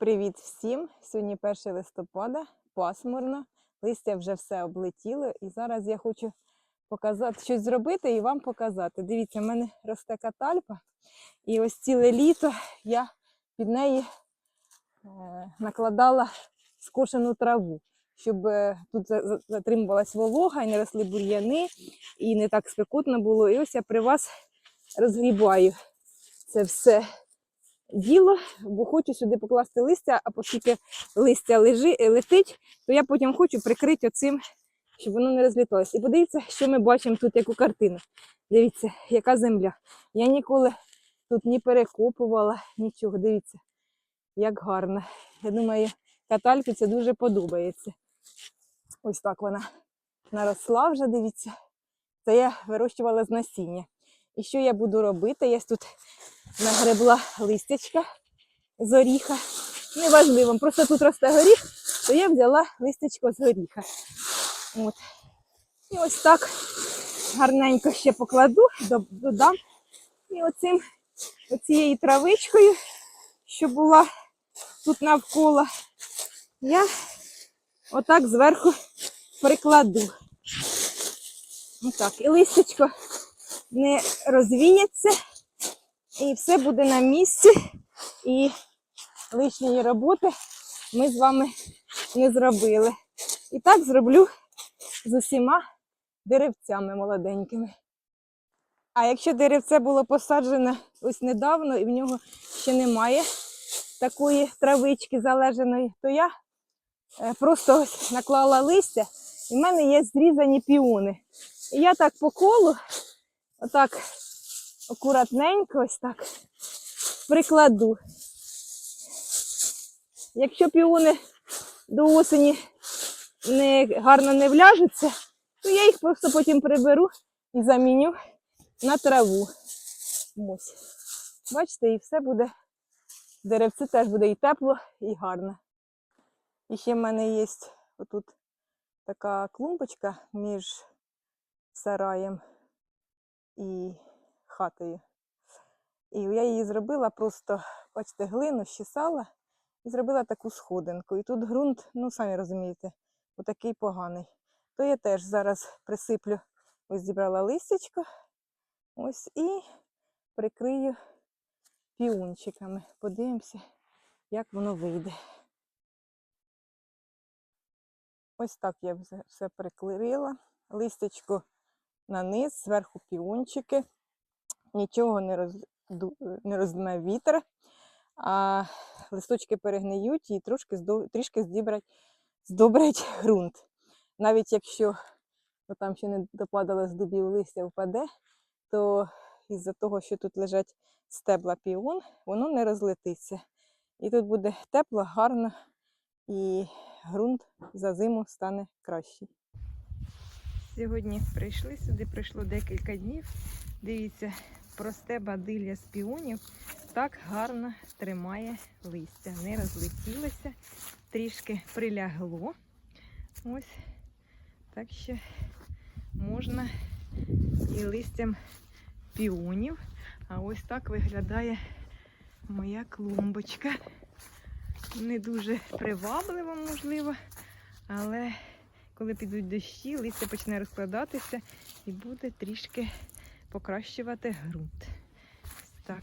Привіт всім! Сьогодні 1 листопада, пасмурно, листя вже все облетіло, і зараз я хочу показати, щось зробити і вам показати. Дивіться, в мене росте катальпа, і ось ціле літо я під неї е, накладала скошену траву, щоб е, тут за- за- затримувалась волога і не росли бур'яни, і не так спекотно було. І ось я при вас розгрібаю це все діло, бо хочу сюди покласти листя, а оскільки листя лежи, е, летить, то я потім хочу прикрити оцим, щоб воно не розліталося. І подивіться, що ми бачимо тут, яку картину. Дивіться, яка земля. Я ніколи тут ні перекопувала, нічого. Дивіться, як гарно. Я думаю, катальці це дуже подобається. Ось так вона наросла вже, дивіться. Це я вирощувала з насіння. І що я буду робити? Я тут нагребла листячка з горіха. Неважливо, просто тут росте горіх, то я взяла листячко з горіха. От. І ось так гарненько ще покладу, додам. І оцим, оцією травичкою, що була тут навколо, я отак зверху прикладу. Отак. І листячко не розвіється. І все буде на місці. І лишньої роботи ми з вами не зробили. І так зроблю з усіма деревцями молоденькими. А якщо деревце було посаджене ось недавно, і в нього ще немає такої травички залежаної, то я е, просто ось наклала листя, і в мене є зрізані піони. І я так по колу, отак акуратненько ось так прикладу. Якщо піони до осені не, гарно не вляжуться, то я їх просто потім приберу і заміню на траву. Ось. Бачите, і все буде. Деревце теж буде і тепло, і гарно. І ще в мене є отут така клумбочка між сараєм і хатою. І я її зробила просто, бачите, глину щесала і зробила таку сходинку. І тут ґрунт, ну самі розумієте, отакий поганий. То я теж зараз присиплю, ось зібрала листячко, ось і прикрию піончиками. Подивимося, як воно вийде. Ось так я все- прикрила. Листячко на низ, зверху піончики. Нічого не, роз, не роздме вітер, а листочки перегниють і трошки трішки здібрать, здобрять ґрунт. Навіть якщо там ще не допадало з дубів листя впаде, то із-за того, що тут лежать стебла піон, воно не розлетиться. І тут буде тепло, гарно, і ґрунт за зиму стане кращий. Сьогодні прийшли сюди, пройшло декілька днів. Дивіться, просте бадилля з піонів так гарно тримає листя. Не розлетілося, трішки прилягло. Ось так що можна і листям піонів. А ось так виглядає моя клумбочка. Не дуже привабливо, можливо, але коли підуть дощі, листя почне розкладатися і буде трішки покращувати ґрунт. Так.